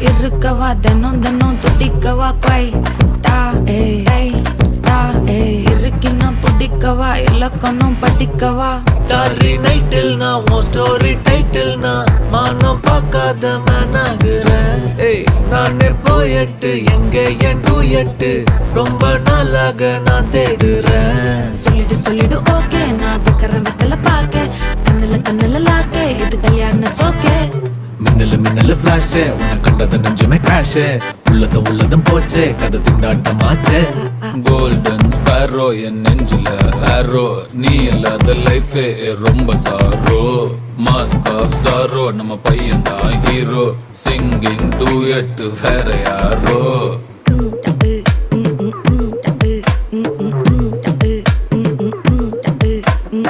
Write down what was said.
ஒட்டிக்கவா தினம் தினம் தொட்டிக்கவா கொய் டா இருக்கின்னா பிடிக்கவா இலக்கணம் படிக்கவா ஸ்டாரி நைட்டில் நான் உன் ஸ்டோரி டைட்டில் நான் மானம் பார்க்காத மேன் ஆகுறேன் ஏய் நானே போயட்டு எங்க என் டூயட்டு ரொம்ப நாளாக நான் தேடுறேன். சொல்லிடு சொல்லிடு ஓகே நான் வைக்கிறேன் வெத்தல பாக்க கண்ணுல கண்ணுல லாக்கே இது கல்யாண சோக்கே. ஃபிளாஷ் உன்னை கண்டது நெஞ்சுமே கிராஷ் உள்ளதும் உள்ளதும் போச்சு. கதை திண்டாட்டமாச்சே கோல்டன் ஸ்பேரோ என் நெஞ்சில ஆரோ நீ இல்லாத லைஃபே ரொம்ப சாரோ மாஸ்க் ஆஃப் சாரோ நம்ம பையன் தான் ஹீரோ சிங்கிங் டூ எட்டு வேற யாரோ.